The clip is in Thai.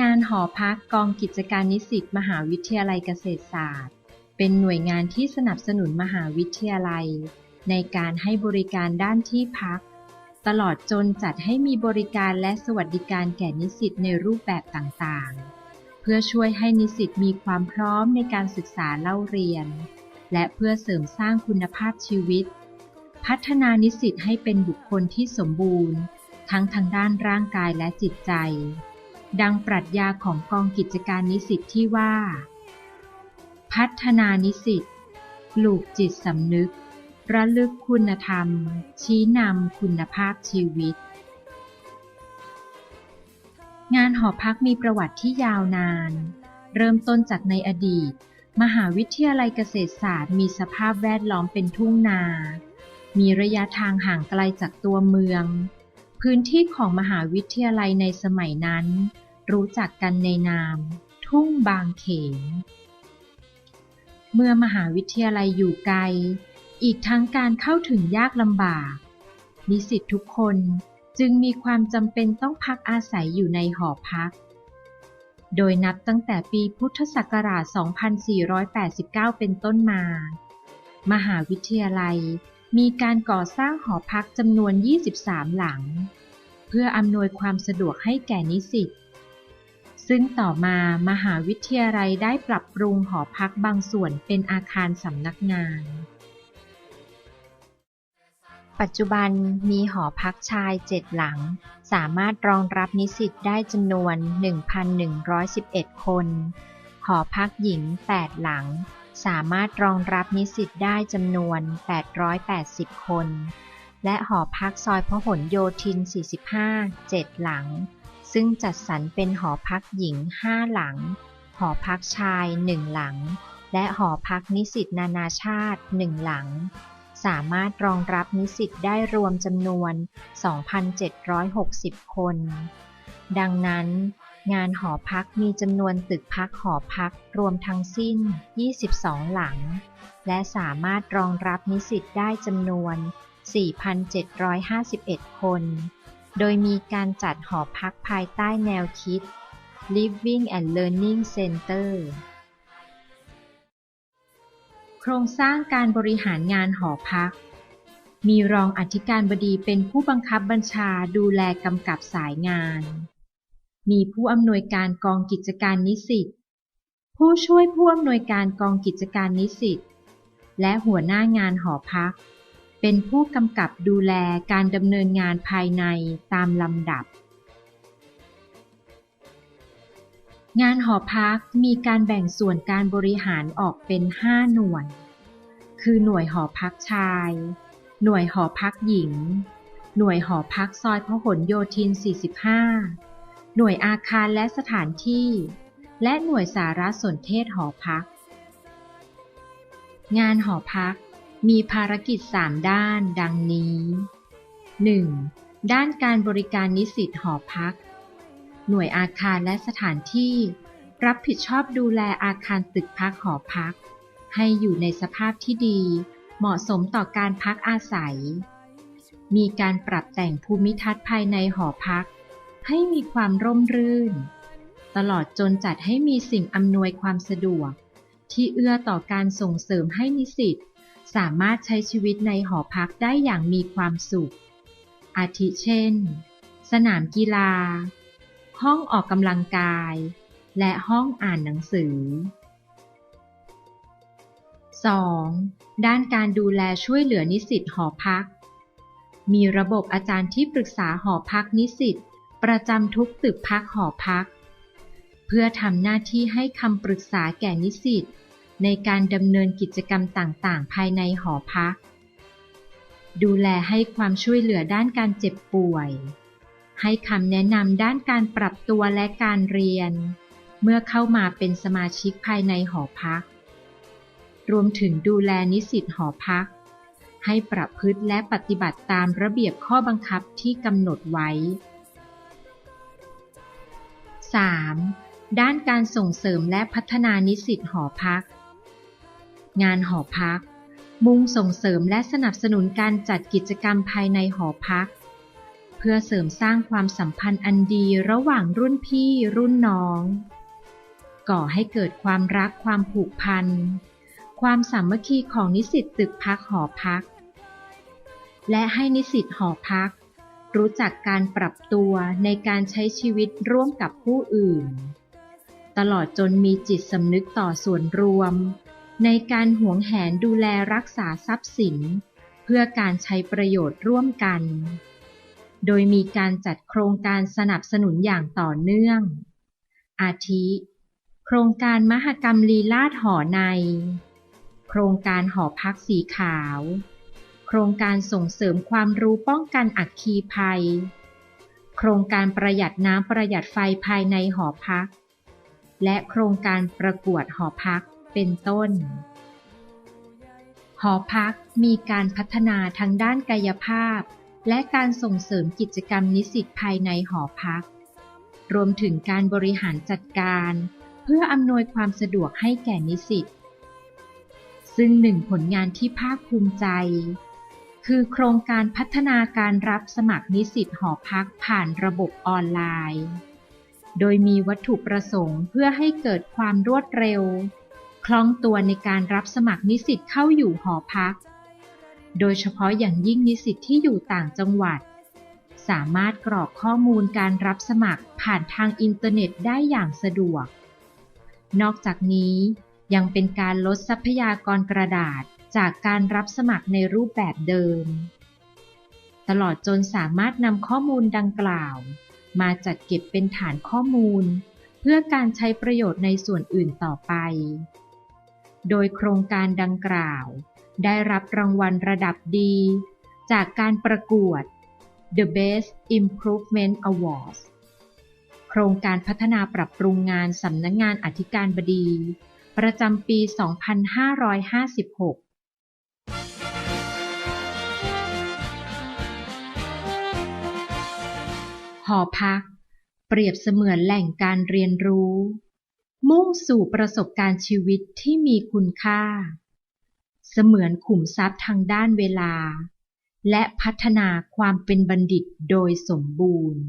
งานหอพักกองกิจการนิสิตมหาวิทยาลัยเกษตรศาสตร์ เป็นหน่วยงานที่สนับสนุนมหาวิทยาลัย ในการให้บริการด้านที่พัก ตลอดจนจัดให้มีบริการและสวัสดิการแก่นิสิตในรูปแบบต่างๆ เพื่อช่วยให้นิสิตมีความพร้อมในการศึกษาเล่าเรียน และเพื่อเสริมสร้างคุณภาพชีวิต พัฒนานิสิตให้เป็นบุคคลที่สมบูรณ์ ทั้งทางด้านร่างกายและจิตใจ ดังปรัชญาของกองกิจการนิสิตที่ว่า พัฒนานิสิตปลูกจิตสำนึก ระลึกคุณธรรม ชี้นำคุณภาพชีวิต งานหอพักมีประวัติที่ยาวนาน เริ่มต้นจากในอดีต มหาวิทยาลัยเกษตรศาสตร์มีสภาพแวดล้อมเป็นทุ่งนา มีระยะทางห่างไกลจากตัวเมือง พื้นที่ของมหาวิทยาลัยในสมัยนั้น รู้จักกันในนาม ทุ่งบางเขน เมื่อมหาวิทยาลัยอยู่ไกล อีกทั้งการเข้าถึงยากลำบาก นิสิตทุกคนจึงมีความจำเป็นต้องพักอาศัยอยู่ในหอพัก โดยนับตั้งแต่ปีพุทธศักราช 2489 เป็นต้นมา มหาวิทยาลัย มีการก่อสร้างหอพักจำนวน 23 หลัง เพื่ออำนวยความสะดวกให้แก่นิสิต ซึ่งต่อมามหาวิทยาลัยได้ปรับปรุงหอพักบางส่วนเป็นอาคารสำนักงาน ปัจจุบันมีหอพักชาย 7 หลัง สามารถรองรับนิสิตได้จำนวน 1,111 คน หอพักหญิง 8 หลัง สามารถรองรับนิสิตได้จำนวน 880 คน และหอพักซอยพหลโยธิน 45 7 หลัง ซึ่งจัดสรรเป็นหอพักหญิง 5 หลัง หอพักชาย 1 หลัง และหอพักนิสิตนานาชาติ 1 หลัง สามารถรองรับนิสิตได้รวมจำนวน 2,760 คน ดังนั้น งานหอพักมีจำนวนตึกพักหอพักรวมทั้งสิ้น 22 หลัง และสามารถรองรับนิสิตได้จำนวน 4,751 คน โดยมีการจัดหอพักภายใต้แนวคิด Living and Learning Center โครงสร้างการบริหารงานหอพัก มีรองอธิการบดีเป็นผู้บังคับบัญชาดูแลกำกับสายงาน มีผู้อำนวยการกองกิจการนิสิต ผู้ช่วยผู้อำนวยการกองกิจการนิสิต และหัวหน้างานหอพัก เป็นผู้กำกับดูแลการดำเนินงานภายในตามลำดับ งานหอพักมีการแบ่งส่วนการบริหารออกเป็น 5 หน่วย คือหน่วยหอพักชาย หน่วยหอพักหญิง หน่วยหอพักซอยพหลโยธิน 45 หน่วยอาคารและสถานที่ และหน่วยสารสนเทศหอพัก งานหอพักมีภารกิจ 3 ด้านดังนี้ 1. ด้านการบริการนิสิตหอพัก หน่วยอาคารและสถานที่ รับผิดชอบดูแลอาคารตึกพักหอพัก ให้อยู่ในสภาพที่ดี เหมาะสมต่อการพักอาศัย มีการปรับแต่งภูมิทัศน์ภายในหอพัก ให้มีความร่มรื่น ตลอดจนจัดให้มีสิ่งอำนวยความสะดวก ที่เอื้อต่อการส่งเสริมให้นิสิตสามารถใช้ชีวิตในหอพักได้อย่างมีความสุข อาทิเช่น สนามกีฬา ห้องออกกำลังกาย และห้องอ่านหนังสือ 2. ด้านการดูแลช่วยเหลือนิสิตหอพัก มีระบบอาจารย์ที่ปรึกษาหอพักนิสิต ประจำทุกตึกพักหอพัก เพื่อทำหน้าที่ให้คำปรึกษาแก่นิสิตในการดำเนินกิจกรรมต่างๆ ภายในหอพัก ดูแลให้ความช่วยเหลือด้านการเจ็บป่วย ให้คำแนะนำด้านการปรับตัวและการเรียน เมื่อเข้ามาเป็นสมาชิกภายในหอพัก รวมถึงดูแลนิสิตหอพัก ให้ประพฤติและปฏิบัติตามระเบียบข้อบังคับที่กำหนดไว้ 3. ด้านการส่งเสริมและพัฒนานิสิตหอพัก งานหอพัก มุ่งส่งเสริมและสนับสนุนการจัดกิจกรรมภายในหอพัก เพื่อเสริมสร้างความสัมพันธ์อันดีระหว่างรุ่นพี่รุ่นน้อง ก่อให้เกิดความรักความผูกพัน ความสามัคคีของนิสิตตึกพักหอพัก และให้นิสิตหอพัก รู้จักการปรับตัวในการใช้ชีวิตร่วมกับผู้อื่น ตลอดจนมีจิตสำนึกต่อส่วนรวม ในการหวงแหนดูแลรักษาทรัพย์สิน เพื่อการใช้ประโยชน์ร่วมกัน โดยมีการจัดโครงการสนับสนุนอย่างต่อเนื่อง อาทิ โครงการมหกรรมลีลาดหอใน โครงการหอพักสีขาว โครงการส่งเสริมความรู้ป้องกันอัคคีภัย โครงการประหยัดน้ำประหยัดไฟภายในหอพัก และโครงการประกวดหอพักเป็นต้น หอพักมีการพัฒนาทางด้านกายภาพ และการส่งเสริมกิจกรรมนิสิตภายในหอพัก รวมถึงการบริหารจัดการ เพื่ออำนวยความสะดวกให้แก่นิสิตซึ่งหนึ่งผลงานที่ภาคภูมิใจ คือโครงการพัฒนาการรับสมัครนิสิตหอพักผ่านระบบออนไลน์ โดยมีวัตถุประสงค์เพื่อให้เกิดความรวดเร็ว คล่องตัวในการรับสมัครนิสิตเข้าอยู่หอพัก โดยเฉพาะอย่างยิ่งนิสิตที่อยู่ต่างจังหวัด สามารถกรอกข้อมูลการรับสมัครผ่านทางอินเทอร์เน็ตได้อย่างสะดวก นอกจากนี้ยังเป็นการลดทรัพยากรกระดาษ จากการรับสมัครในรูปแบบเดิม ตลอดจนสามารถนำข้อมูลดังกล่าว มาจัดเก็บเป็นฐานข้อมูล เพื่อการใช้ประโยชน์ในส่วนอื่นต่อไป โดยโครงการดังกล่าว ได้รับรางวัลระดับดี จากการประกวด The Best Improvement Awards โครงการพัฒนาปรับปรุงงานสำนักงงานอธิการบดี ประจำปี 2556 หอพัก เปรียบเสมือนแหล่งการเรียนรู้ มุ่งสู่ประสบการณ์ชีวิตที่มีคุณค่า เสมือนขุมทรัพย์ทางด้านเวลา และพัฒนาความเป็นบัณฑิตโดยสมบูรณ์